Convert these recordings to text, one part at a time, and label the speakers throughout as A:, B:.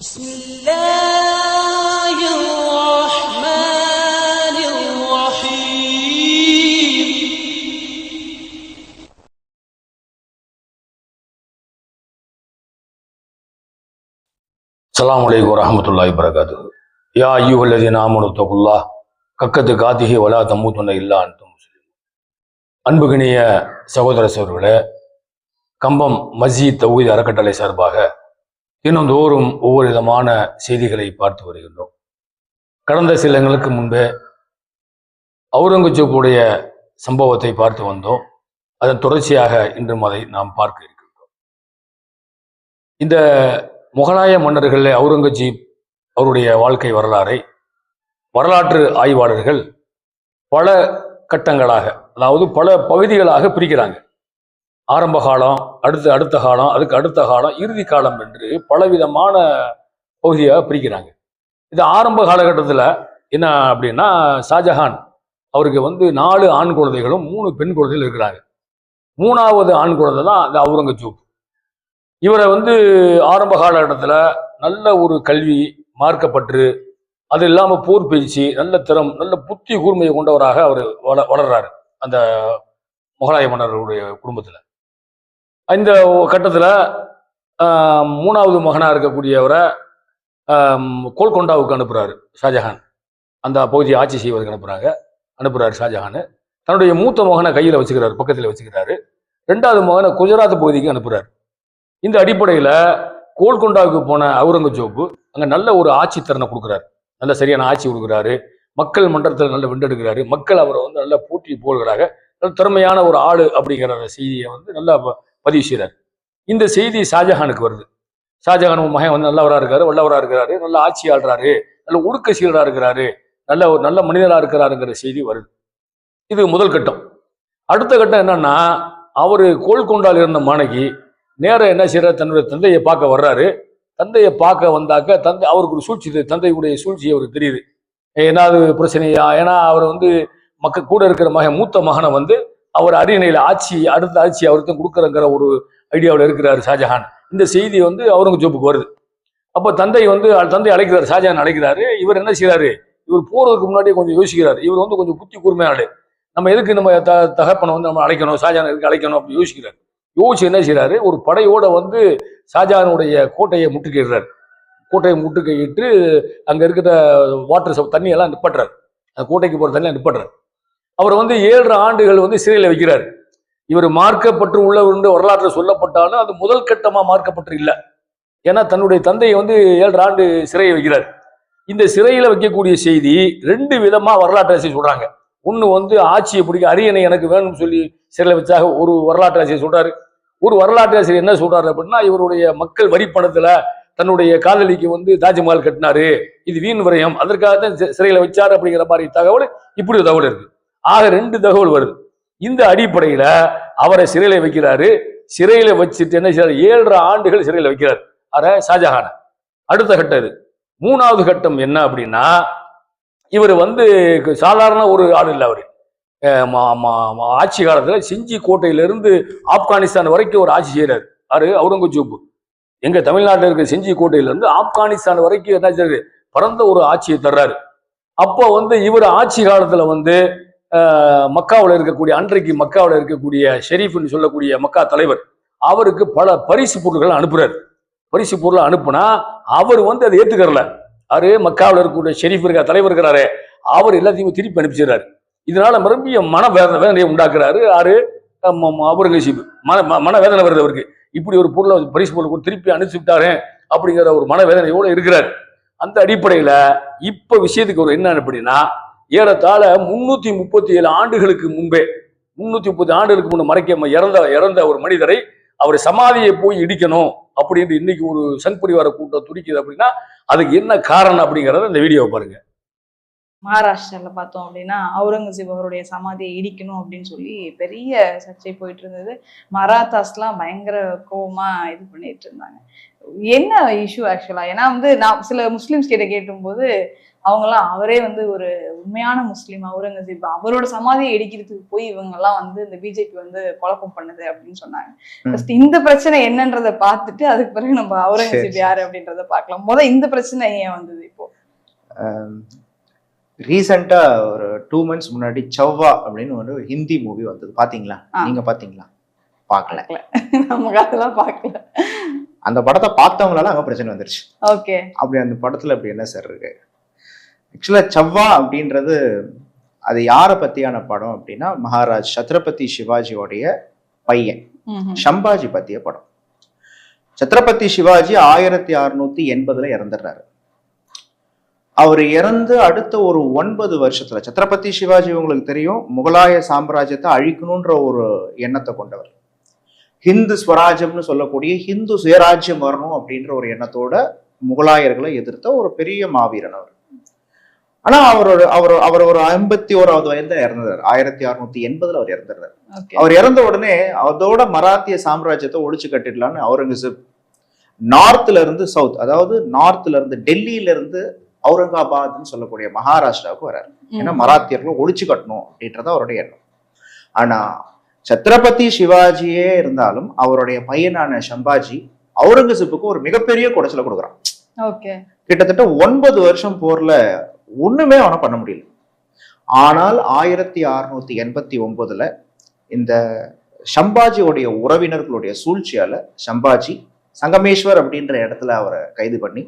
A: بسم الله الرحمن الرحيم
B: அஸ்ஸலாமு அலைக்கும் வரஹ்மத்துல்லாஹி வரகாத்து யா ஐயுஹல்லதீன ஆமனு தகுல்லாஹ் கக்கத்து காத்திஹி வலா தம்மூத்துன்ன இல்லா அன்தும் முஸ்லிம் அன்புகினிய சகோதர சகோதரர்களே கம்பம் மஸ்ஜித் தௌஹீத் அறக்கட்டளை சார்பாக தினந்தோறும் ஒவ்வொரு விதமான செய்திகளை பார்த்து வருகின்றோம். கடந்த சில முன்பே அவுரங்கசீப்புடைய சம்பவத்தை பார்த்து வந்தோம். அதன் தொடர்ச்சியாக இன்றும் அதை நாம் பார்க்க இருக்கின்றோம். இந்த முகலாய மன்னர்களில் அவுரங்கசீப் அவருடைய வாழ்க்கை வரலாறை வரலாற்று ஆய்வாளர்கள் பல கட்டங்களாக அதாவது பல பகுதிகளாக பிரிக்கிறாங்க. ஆரம்ப காலம் அடுத்த அடுத்த காலம் அதுக்கு அடுத்த காலம் இறுதி காலம் என்று பலவிதமான பகுதியாக பிரிக்கிறாங்க. இது ஆரம்ப காலகட்டத்தில் என்ன அப்படின்னா ஷாஜஹான் அவருக்கு வந்து நாலு ஆண் குழந்தைகளும் மூணு பெண் குழந்தைகள் இருக்கிறாங்க. மூணாவது ஆண் குழந்தை தான் இந்த அவுரங்கசீப். இவரை வந்து ஆரம்ப காலகட்டத்தில் நல்ல ஒரு கல்வி மார்க்கப்பற்று அது இல்லாமல் போர் பயிற்சி நல்ல திறம் நல்ல புத்தி கூர்மையை கொண்டவராக அவர் வள வளர்றாரு அந்த முகலாய மன்னர்களுடைய குடும்பத்தில். இந்த கட்டத்தில் மூணாவது மகனாக இருக்கக்கூடியவரை கோல்கொண்டாவுக்கு அனுப்புகிறாரு ஷாஜஹான். அந்த பகுதியை ஆட்சி செய்வதற்கு அனுப்புகிறாங்க அனுப்புகிறாரு ஷாஜஹான். தன்னுடைய மூத்த மகனை கையில் வச்சுக்கிறாரு பக்கத்தில் வச்சுக்கிறாரு. ரெண்டாவது மகனை குஜராத் பகுதிக்கு அனுப்புகிறார் இந்த அடிப்படையில் கோல்கொண்டாவுக்கு போன அவுரங்கஜோப்பு அங்கே நல்ல ஒரு ஆட்சி திறனை கொடுக்குறாரு. நல்ல சரியான ஆட்சி கொடுக்குறாரு. மக்கள் மன்றத்தில் நல்ல வெண்டெடுக்கிறாரு மக்கள் அவரை வந்து நல்ல போட்டி போடுகிறாங்க நல்ல திறமையான ஒரு ஆள் அப்படிங்கிற செய்தியை வந்து நல்லா பதிவு செய்கிறார் இந்த செய்தி ஷாஜஹானுக்கு வருது. ஷாஜஹான் மகன் வந்து நல்லவராக இருக்காரு வல்லவராக இருக்கிறாரு நல்ல ஆட்சியாளராரு நல்ல ஒடுக்க சீலரா இருக்கிறாரு நல்ல ஒரு நல்ல மனிதராக இருக்கிறாருங்கிற செய்தி வருது. இது முதல் கட்டம். அடுத்த கட்டம் என்னன்னா அவர் கோல்கொண்டால் இருந்த மாணகி நேரம் என்ன செய்யறாரு தன்னுடைய தந்தையை பார்க்க வர்றாரு. தந்தையை பார்க்க வந்தாக்க தந்தை அவருக்கு ஒரு சூழ்ச்சி தந்தையுடைய சூழ்ச்சி அவருக்கு தெரியுது. ஏதாவது பிரச்சனையா? ஏன்னா அவர் வந்து மக்கள் கூட இருக்கிற மகன் மூத்த மகனை வந்து அவர் அரியணையில் ஆட்சி அடுத்த ஆட்சி அவருக்கு கொடுக்குறங்கிற ஒரு ஐடியாவில் இருக்கிறார் ஷாஜஹான். இந்த செய்தி வந்து அவுரங்கஜோப்புக்கு வருது. அப்போ தந்தை வந்து தந்தை அழைக்கிறார் ஷாஜஹான் அழைக்கிறாரு. இவர் என்ன செய்கிறாரு இவர் போறதுக்கு முன்னாடியே கொஞ்சம் யோசிக்கிறார். இவர் வந்து கொஞ்சம் புத்தி கூர்மையாடு நம்ம எதுக்கு நம்ம த தகப்பனை வந்து நம்ம அழைக்கணும் ஷாஜஹான் எதுக்கு அழைக்கணும் அப்படி யோசிக்கிறார். யோசிச்சு என்ன செய்கிறாரு ஒரு படையோட வந்து ஷாஜஹானுடைய கோட்டையை முற்றுகையிடுறாரு. கோட்டையை முட்டுக்கையிட்டு அங்கே இருக்கிற வாட்டர் சப் தண்ணியெல்லாம் நிப்பாட்டுறாரு. அந்த கோட்டைக்கு போகிற தண்ணியை நிப்பாட்டுறாரு. அவர் வந்து ஏழு ஆண்டுகள் வந்து சிறையில் வைக்கிறார். இவர் மார்க்கப்பட்டு உள்ளவர் வரலாற்றில் சொல்லப்பட்டாலும் அது முதல் கட்டமாக மார்க்கப்பட்டு இல்லை. ஏன்னா தன்னுடைய தந்தையை வந்து ஏழு ஆண்டு சிறையை வைக்கிறார். இந்த சிறையில் வைக்கக்கூடிய செய்தி ரெண்டு விதமாக வரலாற்று ஆசிரியர் சொல்கிறாங்க ஒன்று வந்து ஆட்சியை பிடிக்க அரியணை எனக்கு வேணும்னு சொல்லி சிறையில் வச்சாக ஒரு வரலாற்று ஆசிரியர் சொல்கிறார் ஒரு வரலாற்று ஆசிரியர் என்ன சொல்றாரு அப்படின்னா இவருடைய மக்கள் வரி தன்னுடைய காதலிக்கு வந்து தாஜ்மஹால் கட்டினாரு. இது வீண் விரயம். அதற்காக தான் சிறையில் வச்சார் அப்படிங்கிற மாதிரி தகவல் இப்படி ஒரு தகவல் இருக்கு. ஆக ரெண்டு தகவல் வருது. இந்த அடிப்படையில அவரை சிறையில வைக்கிறாரு. சிறையில வச்சுட்டு என்ன செய்யறாரு ஏழரை ஆண்டுகள் சிறையில வைக்கிறார். அத ஷாஜஹான அடுத்த கட்டம் இது. மூணாவது கட்டம் என்ன அப்படின்னா இவர் வந்து சாதாரண ஒரு ஆள் இல்லை அவர். ஆட்சி காலத்தில் செஞ்சி கோட்டையிலிருந்து ஆப்கானிஸ்தான் வரைக்கும் ஒரு ஆட்சி செய்கிறார் யாரு? அவுரங்கசீப். எங்க தமிழ்நாட்டில் இருக்கிற செஞ்சி கோட்டையிலிருந்து ஆப்கானிஸ்தான் வரைக்கும் என்ன செய்யறாரு பரந்த ஒரு ஆட்சியை தர்றாரு. அப்போ வந்து இவர் ஆட்சி காலத்தில் வந்து மக்காவில் இருக்கக்கூடிய அன்றைக்கு மக்காவில் இருக்கக்கூடிய ஷெரீஃப்னு சொல்லக்கூடிய மக்கா தலைவர் அவருக்கு பல பரிசு பொருட்களை அனுப்புறாரு. பரிசு பொருளை அனுப்புனா அவர் வந்து அதை ஏத்துக்கறல. அவரு மக்காவில் இருக்கக்கூடிய ஷெரீஃப் இருக்க தலைவர் இருக்கிறாரு அவர் எல்லாத்தையும் திருப்பி அனுப்பிச்சிடுறாரு. இதனால மறுபடிய மன வேதனை வேதனையை உண்டாக்குறாரு. யாரு? அவுரங்கசீப் மன ம- மன வேதனை வருது அவருக்கு. இப்படி ஒரு பொருளை பரிசு பொருள் கூட திருப்பி அனுப்பிச்சு விட்டாரே அப்படிங்கிற ஒரு மன வேதனையோடு இருக்கிறார். அந்த அடிப்படையில் இப்போ விஷயத்துக்கு ஒரு என்ன அப்படின்னா ஏறத்தாழ முன்னூத்தி முப்பத்தி ஏழு ஆண்டுகளுக்கு முன்பே முன்னூத்தி முப்பத்தி ஆண்டுகளுக்கு முன்பு மறைக்க இறந்த இறந்த ஒரு மனிதரை அவர் சமாதியை போய் இடிக்கணும் அப்படின்ட்டு இன்னைக்கு ஒரு சங் பரிவார கூட்டம் துடிக்குது அப்படின்னா அதுக்கு என்ன காரணம் அப்படிங்கிறத இந்த வீடியோவை பாருங்க.
C: மகாராஷ்டிரால பார்த்தோம் அப்படின்னா அவுரங்கசீப் அவருடைய சமாதியை இடிக்கணும் அப்படின்னு சொல்லி பெரிய சர்ச்சை போயிட்டு இருந்தது. மராத்தாஸ்லாம் பயங்கர கோவமா இது பண்ணிட்டு இருந்தாங்க. என்ன இஷ்யூ ஆக்சுவலா ஏன்னா வந்து நான் சில முஸ்லிம்ஸ் கிட்ட கேட்டும்போது அவங்கெல்லாம் அவரே வந்து ஒரு உண்மையான முஸ்லீம் அவுரங்கசீப். அவரோட சமாதியை இடிக்கிறதுக்கு போய் இவங்கெல்லாம் வந்து இந்த பிஜேபி வந்து குழப்பம் பண்ணுது அப்படின்னு சொன்னாங்க. இந்த பிரச்சனை என்னன்றதை பார்த்துட்டு அதுக்கு பிறகு நம்ம அவுரங்கசீப். யாரு அப்படின்றத பார்க்கலாம். முத இந்த பிரச்சனை ஏன் வந்தது இப்போ?
D: ரீசெண்டா ஒரு டூ மந்த்ஸ் முன்னாடி சவ்வா அப்படின்னு ஒரு ஹிந்தி மூவி வந்தது. பாத்தீங்களா?
C: ஆ.
D: நீங்க பாத்தீங்களா? பார்க்கல
C: நமக்கு அதெல்லாம் பார்க்கல
D: அந்த படத்தை பார்த்தவங்களால அங்க பிரச்சனை வந்துருச்சு.
C: ஓகே.
D: அப்படி அந்த படத்துல அப்படி என்ன சார் இருக்கு? ஆக்சுவலா சவ்வா அப்படின்றது அது யாரை பத்தியான படம் அப்படின்னா மகாராஜ் சத்ரபதி சிவாஜியோடைய பையன். சம்பாஜி பத்திய படம். சத்ரபதி சிவாஜி ஆயிரத்தி அறுநூத்தி எண்பதுல இறந்துடுறாரு. அவர் இறந்து அடுத்த ஒரு ஒன்பது வருஷத்துல சத்ரபதி சிவாஜி உங்களுக்கு தெரியும் முகலாய சாம்ராஜ்யத்தை அழிக்கணுன்ற ஒரு எண்ணத்தை கொண்டவர். ஹிந்து ஸ்வராஜ்யம்னு சொல்லக்கூடிய ஹிந்து சுயராஜ்யம் வரணும் அப்படின்ற ஒரு எண்ணத்தோட முகலாயர்களை எதிர்த்த ஒரு பெரிய மாவீரன் அவர். ஆனா அவரோட அவர் அவர் ஒரு ஐம்பத்தி ஓராவது வயதுல இறந்தார் ஆயிரத்தி அறுநூத்தி எண்பதுல அவர் இறந்துடுறாரு அவர் இறந்த உடனே அதோட மராத்திய சாம்ராஜ்யத்தை ஒழிச்சு கட்டிடலான்னு அவுரங்கசீப் நார்த்ல இருந்து சவுத் அதாவது நார்த்ல இருந்து டெல்லியில இருந்து அவுரங்காபாத்னு சொல்லக்கூடிய மகாராஷ்டிராவுக்கு வராரு. ஏன்னா மராத்தியர்களை ஒழிச்சு கட்டணும் அப்படின்றது அவருடைய எண்ணம். ஆனா சத்ரபதி சிவாஜியே இருந்தாலும் அவருடைய பையனான சம்பாஜி அவுரங்கசீப்புக்கு ஒரு மிகப்பெரிய குடைச்சலை கொடுக்குறான். கிட்டத்தட்ட ஒன்பது வருஷம் போர்ல ஒண்ணுமே அவனை பண்ண முடியல. ஆனால் ஆயிரத்தி அறுநூத்தி எண்பத்தி ஒன்பதுல இந்த சம்பாஜியோடைய உறவினர்களுடைய சூழ்ச்சியால சம்பாஜி சங்கமேஸ்வர் அப்படின்ற இடத்துல அவரை கைது பண்ணி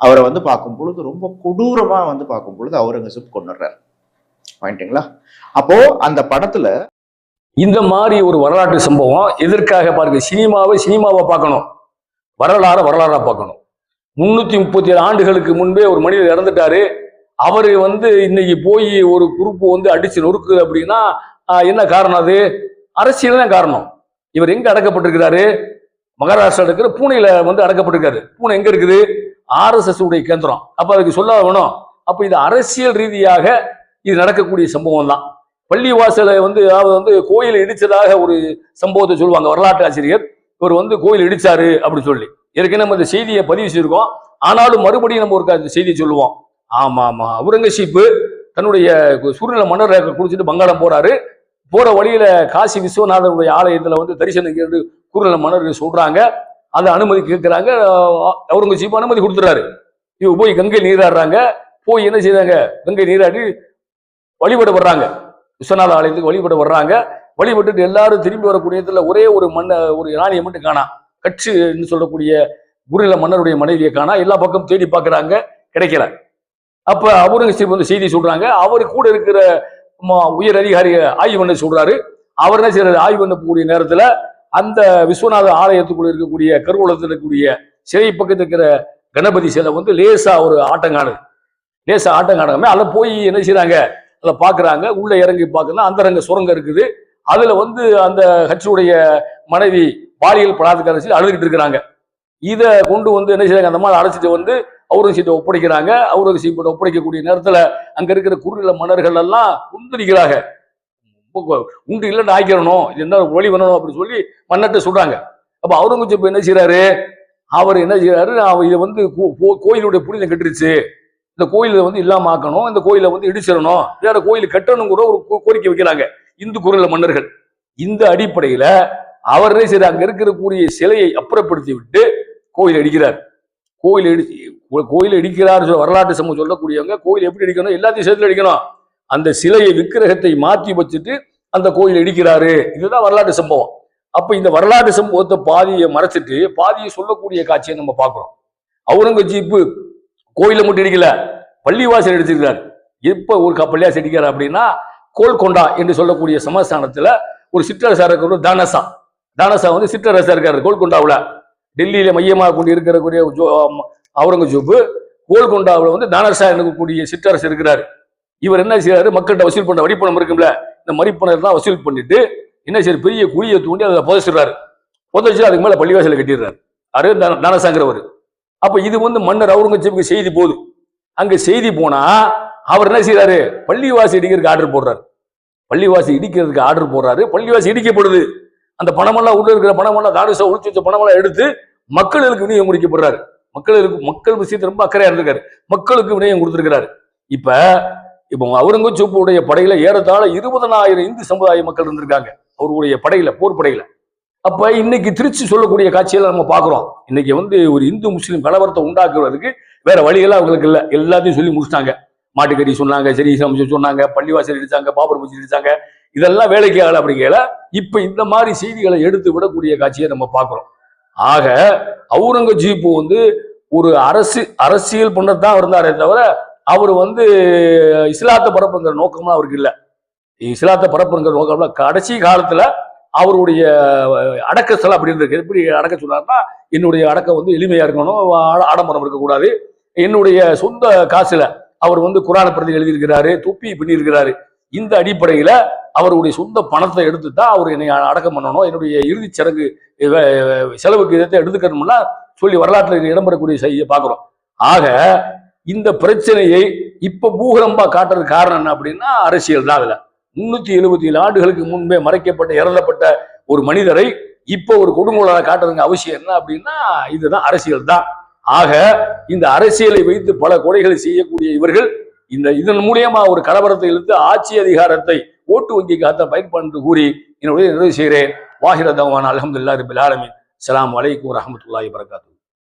D: அவரை வந்து பார்க்கும் பொழுது ரொம்ப கொடூரமாக வந்து பார்க்கும் பொழுது அவுரங்கசீப் கொண்டுடுறார். பாயிண்ட்டுங்களா அப்போ அந்த படத்துல
B: இந்த மாதிரி ஒரு வரலாற்று சம்பவம் எதற்காக பாருங்க சினிமாவை சினிமாவை பார்க்கணும். வரலாறு வரலாறா பார்க்கணும். முன்னூத்தி முப்பத்தி ஏழு ஆண்டுகளுக்கு முன்பே ஒரு மனிதர் இறந்துட்டாரு. அவரு வந்து இன்னைக்கு போய் ஒரு குரூப் வந்து அடிச்சு நொறுக்குது அப்படின்னா என்ன காரணம் அது? அரசியல் தான் காரணம். இவர் எங்க அடக்கப்பட்டிருக்கிறாரு? மகாராஷ்டிரா இருக்கிற பூனேல வந்து அடக்கப்பட்டிருக்காரு. பூனை எங்க இருக்குது? ஆர்எஸ்எஸ் உடைய கேந்திரம். அப்ப அதுக்கு சொல்ல வேணும். அப்ப இது அரசியல் ரீதியாக இது நடக்கக்கூடிய சம்பவம் தான் பள்ளிவாசலை வந்து அதாவது வந்து கோயில் இடிச்சதாக ஒரு சம்பவத்தை சொல்லுவாங்க. வரலாற்று ஆசிரியர். இவர் வந்து கோயில் இடிச்சாரு அப்படி சொல்லி. ஏற்கனவே நம்ம இந்த செய்தியை பதிவு செய்திருக்கோம். ஆனாலும் மறுபடியும் நம்ம ஒரு க- செய்தியை சொல்லுவோம். ஆமா ஆமா அவுரங்கசீப்பு தன்னுடைய சூரியல மன்னரை குடிச்சிட்டு பங்காளம் போறாரு. போற வழியில காசி விஸ்வநாதனுடைய ஆலயத்துல வந்து தரிசனம் கேட்டு குறுநில மன்னர் சொல்றாங்க. அதை அனுமதி கேட்கிறாங்க. அவுரங்கசீப் அனுமதி கொடுத்துறாரு இவங்க போய் கங்கை நீராடுறாங்க போய் என்ன செய்தாங்க கங்கை நீராடி வழிபட வர்றாங்க விஸ்வநாத ஆலயத்துக்கு வழிபட வர்றாங்க வழிபட்டுட்டு எல்லாரும் திரும்பி வரக்கூடிய இடத்துல ஒரே ஒரு மன்ன ஒரு ராணியை மட்டும் காணா கட்சின்னு சொல்லக்கூடிய குருநில மன்னருடைய மனைவியை காணா எல்லா பக்கம் தேடி பார்க்குறாங்க கிடைக்கல அப்ப அவுரங்கசீப் வந்து செய்தி சொல்றாங்க அவர் கூட இருக்கிற ம- உயர் அதிகாரி ஆய்வு பண்ண சொல்றாரு அவர் என்ன செய்யறாரு ஆய்வு பண்ணக்கூடிய நேரத்துல அந்த விஸ்வநாத ஆலயத்துக்குள்ள இருக்கக்கூடிய கருவூலத்தில் இருக்கக்கூடிய சிலை பக்கத்தில் இருக்கிற கணபதி சிலை வந்து லேசா ஒரு ஆட்டங்காடு. லேசா ஆட்டம் அதில் போய் என்ன செய்யறாங்க அதை பார்க்குறாங்க உள்ளே இறங்கி பார்க்கணும் அந்தரங்க சுரங்கம் இருக்குது. அதில் வந்து அந்த ஹச்சுடைய மனைவி பாலியல் பலாத்காரம் செய்து அழுதுகிட்டு இருக்கிறாங்க. இதை கொண்டு வந்து என்ன செய்யறாங்க அந்த மாதிரி அழைச்சிட்டு வந்து அவுரங்கசீப்பை ஒப்படைக்கிறாங்க. அவுரங்கசீப்பை ஒப்படைக்கக்கூடிய நேரத்தில் அங்கே இருக்கிற குறுநில மன்னர்கள் எல்லாம் குந்திரிக்கிறாங்க. உண்டு இல்லைன்னு ஆக்கிரணும். இது என்ன ஒளி பண்ணணும் அப்படின்னு சொல்லி மன்னர்கிட்ட சொல்றாங்க. அப்போ அவுரங்கசீப் என்ன செய்கிறாரு அவர் என்ன செய்கிறாரு அவர் இதை வந்து கோ- கோயிலுடைய புனிதம் கெட்டுருச்சு. இந்த கோயிலை வந்து இல்லாம ஆக்கணும். இந்த கோயிலை வந்து இடிச்சிடணும். வேற கோயில் கட்டணுங்கிற ஒரு கோரிக்கை வைக்கிறாங்க இந்து குரல மன்னர்கள். இந்த அடிப்படையில அவர் என்ன செய்யறாரு அங்க இருக்கக்கூடிய சிலையை அப்புறப்படுத்தி விட்டு கோயில் அடிக்கிறார். கோயில் இடி கோயில் இடிக்கிறார் சொல்ல வரலாற்று சமூகம் சொல்லக்கூடியவங்க கோயில் எப்படி அடிக்கணும்? எல்லாத்தையும் சேர்த்து அடிக்கணும். அந்த சிலையை விக்கிரகத்தை மாற்றி வச்சுட்டு அந்த கோயில் இடிக்கிறாரு. இதுதான் வரலாற்று சம்பவம். அப்ப இந்த வரலாற்று சம்பவத்தை பாதியை மறைச்சிட்டு பாதியை சொல்லக்கூடிய காட்சியை நம்ம பார்க்கிறோம். அவுரங்கசீப்பு கோயிலை மட்டும் இடிக்கல பள்ளிவாசல் எடுத்திருக்கிறார். எப்ப ஒரு கப்பல்லையா செடிக்கிறார் அப்படின்னா கோல்கொண்டா என்று சொல்லக்கூடிய சமஸ்தானத்துல ஒரு சிற்றரசா இருக்கிற தானசா. தானசா வந்து சிற்றரசா இருக்காரு கோல்கொண்டாவில். டெல்லியில மையமாக கொண்டு இருக்கக்கூடிய ஜோ- கோல்கொண்டாவில் வந்து தானசா இருக்கக்கூடிய சிற்றரசு இருக்கிறாரு. இவர் என்ன செய்யறாரு மக்கள்கிட்ட வசூல் பண்ண வரிப்பணம் இருக்கும்ல இந்த மறிப்பணம் வசூல் பண்ணிட்டு என்ன சரி பெரிய குழியை தூண்டி அதை புதைச்சிடுறாரு. புதைச்சு அதுக்கு மேலே பள்ளிவாசலை கட்டிடுறாரு. அரு தான- தானசாங்கிறவர் அப்போ இது வந்து மன்னர் அவுரங்கசீப்புக்கு செய்தி போகுது. அங்கே செய்தி போனா அவர் என்ன செய்யறாரு பள்ளிவாசி இடிக்கிறதுக்கு ஆர்டர் போடுறாரு. பள்ளிவாசி இடிக்கிறதுக்கு ஆர்டர் போடுறாரு. பள்ளிவாசி இடிக்கப்படுது. அந்த பணமெல்லாம் உள்ள இருக்கிற பணமெல்லாம் தானுசா ஒழிச்சு வச்ச பணமெல்லாம் எடுத்து மக்களுக்கு விநியோகம் முடிக்கப்படுறாரு. மக்களுக்கு மக்கள் விஷயத்தை ரொம்ப அக்கறையா இருந்திருக்காரு. மக்களுக்கு விநியோகம் கொடுத்துருக்கிறாரு. இப்ப இப்போ அவுரங்கசீப்புடைய படையில ஏறத்தாழ இருபதனாயிரம் இந்து சமுதாய மக்கள் இருந்திருக்காங்க. அவருடைய படையில போர் படையில. அப்ப இன்னைக்கு திருச்சி சொல்லக்கூடிய காட்சியெல்லாம் நம்ம பாக்குறோம் இன்னைக்கு வந்து ஒரு இந்து முஸ்லீம் கலவரத்தை உண்டாக்குறதுக்கு வேற வழியெல்லாம் அவங்களுக்கு இல்ல. எல்லாத்தையும் சொல்லி முடிச்சிட்டாங்க. மாட்டுக்கறி சொன்னாங்க சரி சமைச்சு சொன்னாங்க பள்ளிவாசல் இடிச்சாங்க பாபர் மசூதி இடிச்சாங்க. இதெல்லாம் வேலைக்கு ஆகல அப்படிங்கிற இப்ப இந்த மாதிரி செய்திகளை எடுத்து விடக்கூடிய காட்சியை நம்ம பாக்குறோம் ஆக அவுரங்கஜீப் வந்து ஒரு அரசு அரசியல் பண்ணதான் இருந்தாரே தவிர அவர் வந்து இஸ்லாத்தை பரப்புங்கிற நோக்கம்லாம் அவருக்கு இல்லை. இஸ்லாத்தை பரப்புங்கிற நோக்கம்ல கடைசி காலத்தில் அவருடைய அடக்க அப்படி இருக்கு எப்படி அடக்க சொன்னார்னா என்னுடைய அடக்கம் வந்து எளிமையாக இருக்கணும் ஆடம்பரம் இருக்கக்கூடாது. என்னுடைய சொந்த காசில் அவர் வந்து குரான பிரதி எழுதியிருக்கிறாரு தொப்பி பண்ணியிருக்கிறாரு இந்த அடிப்படையில் அவருடைய சொந்த பணத்தை எடுத்து தான் அவர் என்னை அடக்கம் பண்ணணும். என்னுடைய இறுதிச் சடங்கு செலவுக்கு இதை எடுத்துக்கணும்னா சொல்லி வரலாற்றில் இடம்பெறக்கூடிய செய்ய பார்க்குறோம். ஆக இந்த பிரச்சனையை இப்ப பூகரம்பா காட்டுறதுக்கு காரணம் என்ன அப்படின்னா அரசியல் தான் அதுல. முன்னூத்தி எழுபத்தி ஏழு ஆண்டுகளுக்கு முன்பே மறைக்கப்பட்ட இறந்தப்பட்ட ஒரு மனிதரை இப்போ ஒரு கொடுங்கோலாக காட்டுறதுங்க அவசியம் என்ன அப்படின்னா இதுதான் அரசியல் தான். ஆக இந்த அரசியலை வைத்து பல கொலைகளை செய்யக்கூடிய இவர்கள் இந்த இதன் மூலியமா ஒரு கலவரத்தை இழுத்து ஆட்சி அதிகாரத்தை ஓட்டு வங்கிக்காக பயன்படுத்து கூறி என்னுடைய நிறைவு செய்கிறேன். வாஹிர தவான் அலமதுல்லா ரபில் ஆலமின். அஸ்ஸலாமு அலைக்கும் வரஹ்மத்துல்லாஹி வரகாத்து